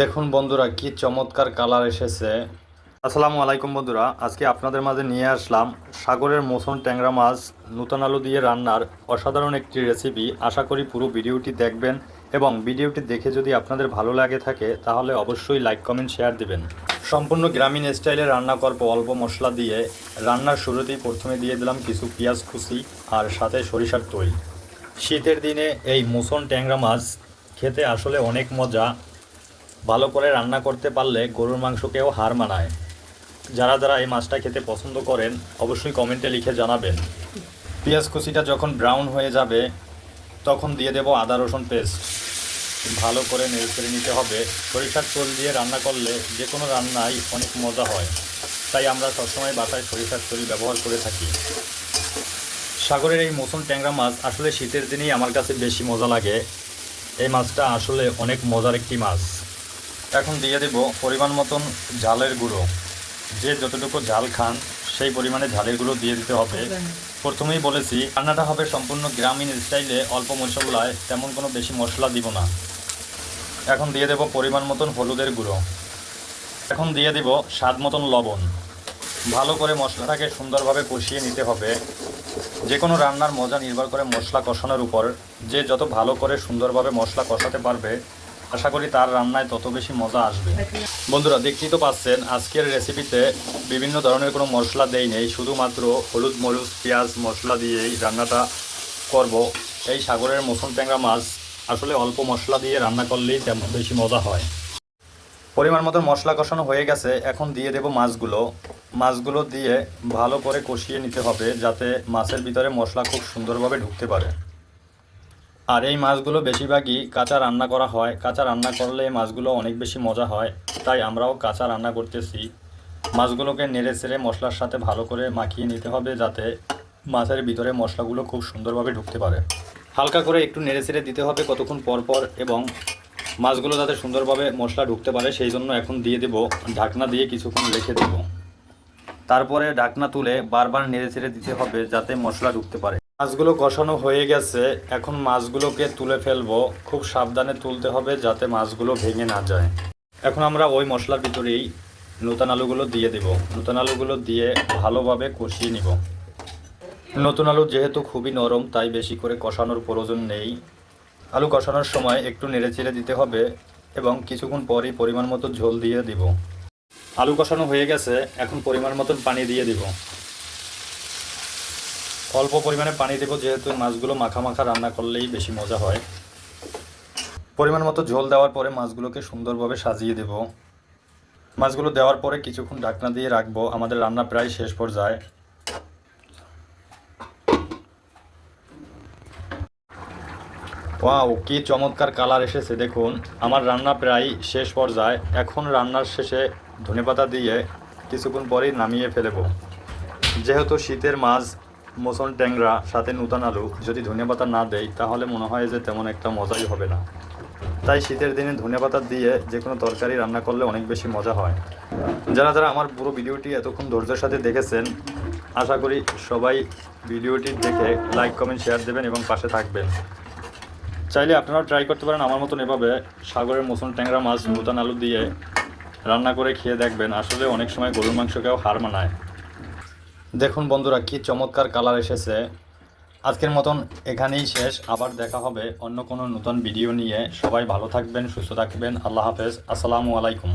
দেখুন বন্ধুরা, কি চমৎকার কালার এসেছে। আসসালামু আলাইকুম বন্ধুরা, আজকে আপনাদের মাঝে নিয়ে আসলাম সাগরের মোসন ট্যাংরা মাছ নূতন আলু দিয়ে রান্নার অসাধারণ একটি রেসিপি আশা করি পুরো ভিডিওটি দেখবেন এবং ভিডিওটি দেখে যদি আপনাদের ভালো লাগে থাকে, তাহলে অবশ্যই লাইক কমেন্ট শেয়ার দিবেন। সম্পূর্ণ গ্রামীণ স্টাইলে রান্না করব অল্প মশলা দিয়ে। রান্নার শুরুতেই প্রথমে দিয়ে দিলাম কিছু পেঁয়াজ কুচি আর সাথে সরিষার তৈল। শীতের দিনে এই মোসন ট্যাংরা মাছ খেতে আসলে অনেক মজা। ভালো করে রান্না করতে পারলে গরুর মাংসকেও হার মানায়। যারা যারা এই মাছটা খেতে পছন্দ করেন, অবশ্যই কমেন্টে লিখে জানাবেন। পেঁয়াজ কুচিটা যখন ব্রাউন হয়ে যাবে, তখন দিয়ে দেব আদা, রসুন পেস্ট ভালো করে নেড়ে চেড়ে নিতে হবে। সরিষার তেল দিয়ে রান্না করলে যে কোনো রান্নাই অনেক মজা হয়। তাই আমরা সবসময় বাসায় সরিষার তেল ব্যবহার করে থাকি। সাগরের এই মৌসুম ট্যাংরা মাছ আসলে শীতের দিনেই আমার কাছে বেশি মজা লাগে। এই মাছটা আসলে অনেক মজার একটি মাছ। এখন দিয়ে দেব পরিমাণ মতন ঝালের গুঁড়ো। যে যতটুকু ঝাল খান, সেই পরিমাণে ঝালের গুঁড়ো দিয়ে দিতে হবে। প্রথমেই বলেছি, রান্নাটা হবে সম্পূর্ণ গ্রামীণ স্টাইলে, অল্প মশলায়, তেমন কোনো বেশি মশলা দিব না। এখন দিয়ে দেব পরিমাণ মতন হলুদের গুঁড়ো। এখন দিয়ে দেব স্বাদ মতন লবণ। ভালো করে মশলাটাকে সুন্দরভাবে কষিয়ে নিতে হবে। যে কোনো রান্নার মজা নির্ভর করে মশলা কষানোর উপর। যে যত ভালো করে সুন্দরভাবে মশলা কষাতে পারবে আশা করি তার রান্নায় তত বেশি মজা আসবে। বন্ধুরা, দেখতেই তো পাচ্ছেন, আজকের রেসিপিতে বিভিন্ন ধরনের কোনো মশলা দেই নেই, শুধুমাত্র হলুদ মরিচ, পেঁয়াজ মশলা দিয়েই রান্নাটা করব। এই সাগরের মসুন ট্যাংরা মাছ আসলে অল্প মশলা দিয়ে রান্না করলেই তেমন বেশি মজা হয়। পরিমাণ মতো মশলা কষানো হয়ে গেছে, এখন দিয়ে দেব মাছগুলো। মাছগুলো দিয়ে ভালো করে কষিয়ে নিতে হবে, যাতে মাছের ভিতরে মশলা খুব সুন্দরভাবে ঢুকতে পারে। আর এই মাছগুলো বেশিরভাগই কাঁচা রান্না করা হয়। কাঁচা রান্না করলে মাছগুলো অনেক বেশি মজা হয়, তাই আমরাও কাঁচা রান্না করতেছি। মাছগুলোকে নেড়ে চেড়ে মশলার সাথে ভালো করে মাখিয়ে নিতে হবে যাতে মাছের ভিতরে মশলাগুলো খুব সুন্দরভাবে ঢুকতে পারে। হালকা করে একটু নেড়ে চেড়ে দিতে হবে কতক্ষণ পর পর এবং মাছগুলো যাতে সুন্দরভাবে মশলা ঢুকতে পারে সেই জন্য এখন দিয়ে দেব ঢাকনা দিয়ে কিছুক্ষণ রেখে দেব। তারপরে ঢাকনা তুলে বারবার নেড়ে চেড়ে দিতে হবে যাতে মশলা ঢুকতে পারে। মাছগুলো কষানো হয়ে গেছে, এখন মাছগুলোকে তুলে ফেলব। খুব সাবধানে তুলতে হবে যাতে মাছগুলো ভেঙে না যায়। এখন আমরা ওই মশলার ভিতরেই নতুন আলুগুলো দিয়ে দেব। নতুন আলুগুলো দিয়ে ভালোভাবে কষিয়ে নিব। নতুন আলু যেহেতু খুবই নরম, তাই বেশি করে কষানোর প্রয়োজন নেই। আলু কষানোর সময় একটু নেড়ে চেড়ে দিতে হবে এবং কিছুক্ষণ পরই পরিমাণ মতো ঝোল দিয়ে দিব। আলু কষানো হয়ে গেছে, এখন পরিমাণ মতন পানি দিয়ে দিব। অল্প পরিমাণে পানি দেবো, যেহেতু মাছগুলো মাখা মাখা রান্না করলেই বেশি মজা হয়। পরিমাণ মতো ঝোল দেওয়ার পরে মাছগুলোকে সুন্দরভাবে সাজিয়ে দেব। মাছগুলো দেওয়ার পরে কিছুক্ষণ ঢাকনা দিয়ে রাখব। আমাদের রান্না প্রায় শেষ পর্যায়ে। ওয়াও, কি চমৎকার কালার এসেছে, দেখুন। আমার রান্না প্রায় শেষ পর্যায়ে। এখন রান্নার শেষে ধনেপাতা দিয়ে কিছুক্ষণ পরেই নামিয়ে ফেলব। যেহেতু শীতের মাছ মোসন ট্যাংরা সাথে নূতন আলু যদি ধনেপাতা না দেয় তাহলে মনে হয় যে তেমন একটা মজাই হবে না। তাই শীতের দিনে ধনেপাতা দিয়ে যে কোনো তরকারি রান্না করলে অনেক বেশি মজা হয়। যারা যারা আমার পুরো ভিডিওটি এতক্ষণ ধৈর্যের সাথে দেখেছেন, আশা করি সবাই ভিডিওটি দেখে লাইক, কমেন্ট, শেয়ার দেবেন এবং পাশে থাকবেন। চাইলে আপনারাও ট্রাই করতে পারেন আমার মতন এভাবে সাগরের মোসন ট্যাংরা মাছ, নূতন আলু দিয়ে রান্না করে খেয়ে দেখবেন। আসলে অনেক সময় গরুর মাংসকেও হার মানায়। দেখুন বন্ধুরা, কি চমৎকার কালার এসেছে। আজকের মতন এখানেই শেষ। আবার দেখা হবে অন্য কোনো নতুন ভিডিও নিয়ে। সবাই ভালো থাকবেন, সুস্থ থাকবেন। আল্লাহ হাফেজ। আসসালামু আলাইকুম।